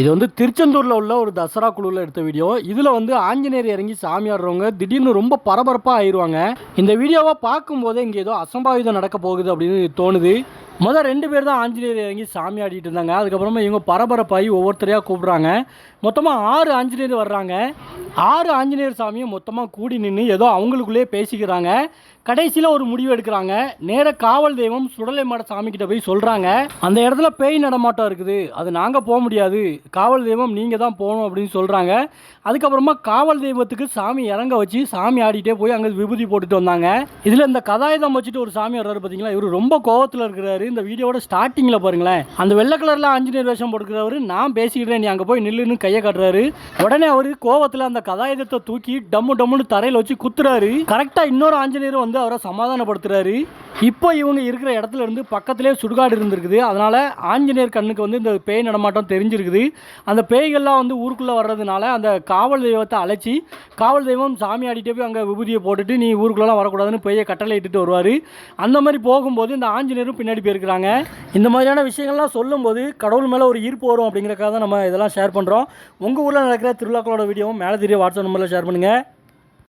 இது வந்து திருச்செந்தூரில் உள்ள ஒரு தசரா குழுவில் எடுத்த வீடியோ. இதில் வந்து ஆஞ்சநேயர் இறங்கி சாமி ஆடுறவங்க திடீர்னு ரொம்ப பரபரப்பாக ஆயிடுவாங்க இந்த வீடியோவை பார்க்கும்போதே இங்கே ஏதோ அசம்பாவிதம் நடக்க போகுது அப்படின்னு தோணுது. முதல் ரெண்டு பேர் தான் ஆஞ்சநேயர் இறங்கி சாமி ஆடிட்டு இருந்தாங்க. அதுக்கப்புறமா இவங்க பரபரப்பாகி ஒவ்வொருத்தரையாக கூப்பிட்றாங்க. மொத்தமாக ஆறு ஆஞ்சநேயர் வர்றாங்க. ஆறு ஆஞ்சநேயர் சாமியும் மொத்தமாக கூடி நின்று ஏதோ அவங்களுக்குள்ளேயே பேசிக்கிறாங்க. கடைசியில் ஒரு முடிவு எடுக்கிறாங்க. நேர காவல் தெய்வம் சுடலை மாட சாமிக்கிட்ட போய் சொல்கிறாங்க அந்த இடத்துல பேய் நடமாட்டம் இருக்குது. அது நாங்கள் போக முடியாது. காவல் தெய்வம் நீங்கள் தான் போகணும் அப்படின்னு சொல்கிறாங்க அதுக்கப்புறமா காவல் தெய்வத்துக்கு சாமி இறங்க வச்சு சாமி ஆடிட்டே போய் அங்கே விபூதி போட்டுட்டு வந்தாங்க. இதில் இந்த கதாயுதம் வச்சுட்டு ஒரு சாமி வர்றாரு பார்த்தீங்களா இவர் ரொம்ப கோவத்தில் இருக்கிறாரு. இந்த வீடியோட ஸ்டார்டிங்கில் பாருங்களேன். அந்த வெள்ளை கலரில் ஆஞ்சநேயர் வேஷம் போட்டுக்கிறவர் நான் பேசிக்கிறேன் நீ அங்கே போய் நில்லுன்னு கையை காட்டுறாரு. உடனே அவர் கோவத்தில் அந்த கதாயுதத்தை தூக்கி டம்மு டம்முன்னு தரையில் வச்சு குத்துறாரு. கரெக்டாக இன்னொரு ஆஞ்சநேயரும் வந்து அவரை சமாதானப்படுத்துறாரு. இப்போ இவங்க இருக்கிற இடத்துல இருந்து பக்கத்திலே சுடுகாடு இருந்திருக்குது. அதனால் ஆஞ்சநேயர் கண்ணுக்கு வந்து இந்த பேய் நடமாட்டம் தெரிஞ்சிருக்குது. அந்த பேய்கள்லாம் வந்து ஊருக்குள்ளே வர்றதுனால அந்த காவல் தெய்வத்தை அழைச்சி காவல் தெய்வம் சாமி ஆடிட்டே போய் அங்கே விபூதியை போட்டுட்டு நீ ஊருக்குள்ளலாம் வரக்கூடாதுன்னு பெய்ய கட்டளை இட்டுட்டு வருவார். அந்த மாதிரி போகும்போது இந்த ஆஞ்சநேயரும் பின்னாடி போயிருக்கிறாங்க. இந்த மாதிரியான விஷயங்கள்லாம் சொல்லும்போது கடவுள் மேலே ஒரு ஈர்ப்பு வரும் அப்படிங்கிறக்காக தான் நம்ம இதெல்லாம் ஷேர் பண்ணுறோம் உங்கள் ஊரில் நடக்கிற திருவிழாக்களோட வீடியோவும் மேலே தெரிய வாட்ஸ்அப் நம்பரில் ஷேர் பண்ணுங்கள்